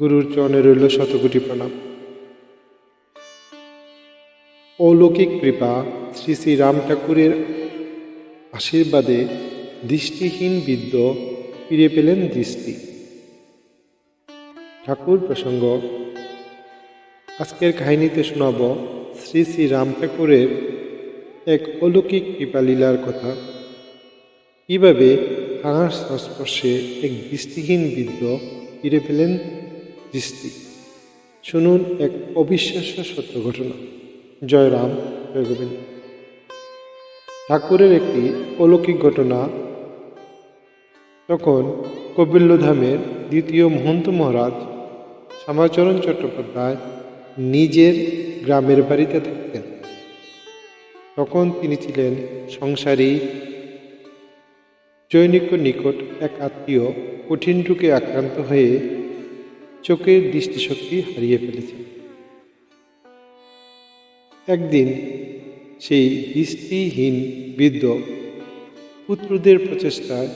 গুরুর চরণে রইল শতকোটি প্রণাম। অলৌকিক কৃপা শ্রী শ্রী রাম ঠাকুরের আশীর্বাদে দৃষ্টিহীন বিদ্য ফিরে পেলেন দৃষ্টি। ঠাকুর প্রসঙ্গ, আজকের কাহিনীতে শোনাব শ্রী শ্রী রাম ঠাকুরের এক অলৌকিক কৃপালীলার কথা। কীভাবে তাঁর সংস্পর্শে এক দৃষ্টিহীন বৃদ্ধ ফিরে পেলেন দৃষ্টি। শুনুন এক অবিশ্বাস্য সত্য ঘটনা। জয় রাম, জয় গোবিন্দ। ঠাকুরের একটি অলৌকিক ঘটনা। তখন কপিল্যধামের দ্বিতীয় মহন্ত মহারাজ শ্যামাচরণ চট্টোপাধ্যায় নিজের গ্রামের বাড়িতে থাকতেন। তখন তিনি ছিলেন সংসারী। জৈনিক নিকট এক আত্মীয় কঠিন রোগে আক্রান্ত হয়ে চোখের দৃষ্টিশক্তি হারিয়ে ফেলেছে। একদিন সেই দৃষ্টিহীন বৃদ্ধ পুত্রদের প্রচেষ্টায়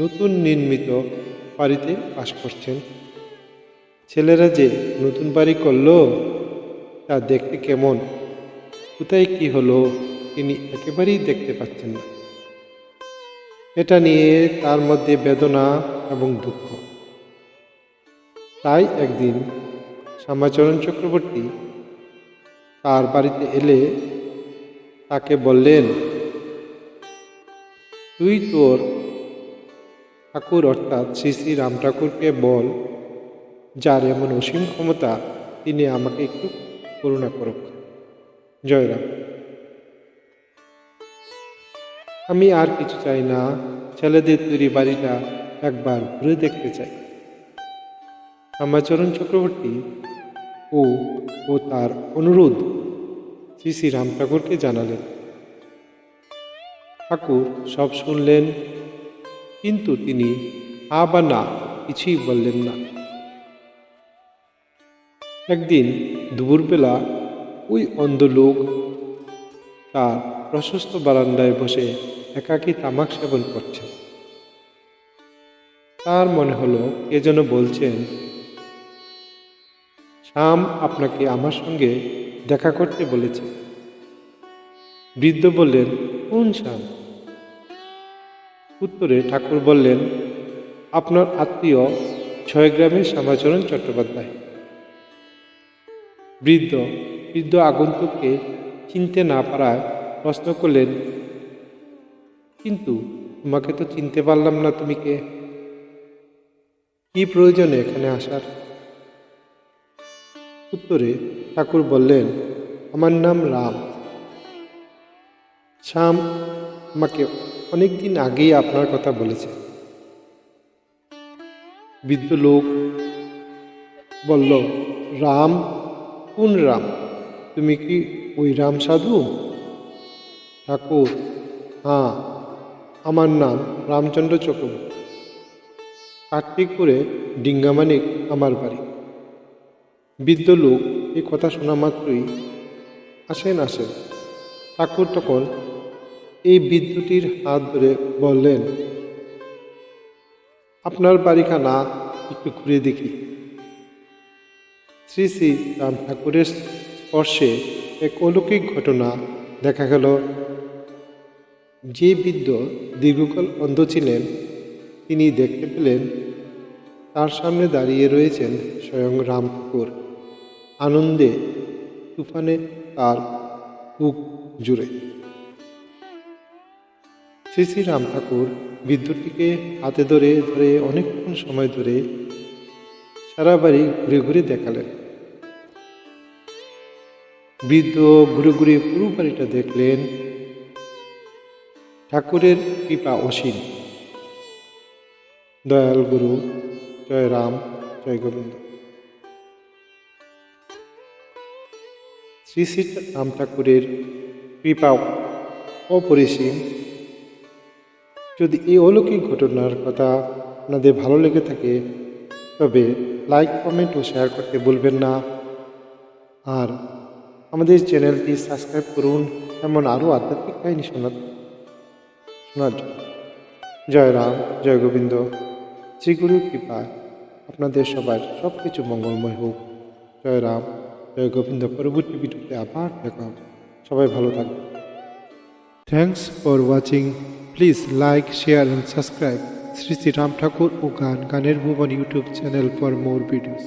নতুন নির্মিত বাড়িতে বাস করছেন। ছেলেরা যে নতুন বাড়ি করল, তা দেখতে কেমন? কোথায় কি হলো, তিনি একেবারেই দেখতে পাচ্ছেন না। এটা নিয়ে তার মধ্যে বেদনা এবং দুঃখ। তাই একদিন শ্যামাচরণ চক্রবর্তী তার বাড়িতে এলে তাকে বললেন, তুই তোর ঠাকুর অর্থাৎ শ্রী শ্রী রাম ঠাকুরকে বল, যার এমন অসীম ক্ষমতা তিনি আমাকে একটু করুণা করুক। জয়রাম আমি আর কিছু চাই না। ছেলেদের তৈরি বাড়িটা একবার ঘুরে দেখতে চাই। শ্যামাচরণ চক্রবর্তী ও ও তার অনুরোধ শ্রী শ্রী রাম ঠাকুরকে জানালেন। ঠাকুর সব শুনলেন, কিন্তু তিনি আ বা না কিছুই বললেন না। একদিন দুপুরবেলা ওই অন্ধ লোক তার প্রশস্ত বারান্দায় বসে একাকী তামাক সেবন করছেন তার মনে হলো কে যেন বলছেন শ্যাম আপনাকে আমার সঙ্গে দেখা করতে বলেছে। বৃদ্ধ বললেন, কোন শ্যাম উত্তরে ঠাকুর বললেন, আপনার আত্মীয় ছয় ছয়গ্রামের শ্যামাচরণ চট্টোপাধ্যায়। বৃদ্ধ বৃদ্ধ আগন্তুককে চিনতে না পারায় প্রশ্ন করলেন, কিন্তু তোমাকে তো চিনতে পারলাম না তুমি কে? কি প্রয়োজনে এখানে আসার? ঠাকুর বললেন, আমার নাম রাম। শ্যাম আমাকে অনেকদিন আগেই আপনার কথা বলেছে। বৃদ্ধ লোক বলল, রাম, কোন রাম? তুমি কি ওই রাম সাধু? ঠাকুর হ্যাঁ আমার নাম রামচন্দ্র চক্রবর্তী। কার্তিকপুরে ডিঙ্গামানিক আমার বাড়ি। বৃদ্ধ লোক এই কথা শোনা মাত্রই আসেন আসেন ঠাকুর তখন এই বিদ্যুতির হাত ধরে বললেন, আপনার বাড়িখানা একটু ঘুরে দেখি। শ্রী শ্রী রাম ঠাকুরের স্পর্শে এক অলৌকিক ঘটনা দেখা গেল। যে বৃদ্ধ দীর্ঘকাল অন্ধ ছিলেন, তিনি দেখতে পেলেন তার সামনে দাঁড়িয়ে রয়েছেন স্বয়ং রাম ঠাকুর। আনন্দে তুফানে তার বুক জুড়ে। শ্রী শ্রী রাম ঠাকুর বিদ্যুৎটিকে হাতে ধরে ধরে অনেকক্ষণ সময় ধরে সারা বাড়ি ঘুরে ঘুরে দেখালেন। বৃদ্ধ ঘুরে ঘুরে পুরো বাড়িটা দেখলেন। ঠাকুরের কৃপা অসীম। দয়াল গুরু, জয় রাম, জয় গোবিন্দ। শ্রী শ্রী রাম ঠাকুরের কৃপা অপরিসীম যদি এই অলৌকিক ঘটনার কথা আপনাদের ভালো লেগে থাকে, তবে লাইক, কমেন্ট ও শেয়ার করতে ভুলবেন না। আর আমাদের চ্যানেলটি সাবস্ক্রাইব করুন, এমন আরও আধ্যাত্মিক কাহিনী শোনার শোনার জন্য। জয় রাম, জয় গোবিন্দ। শ্রীগুরুর কৃপায় আপনাদের সবার সব কিছু মঙ্গলময় হোক। জয় রাম। গোবিন্দ পরবর্তী ভিডিওতে আবার দেখা হবে। সবাই ভালো থাকবে thanks for watching please like share and subscribe Shri Shri Ram Thakur ও গান গানের ভুবন YouTube channel for more videos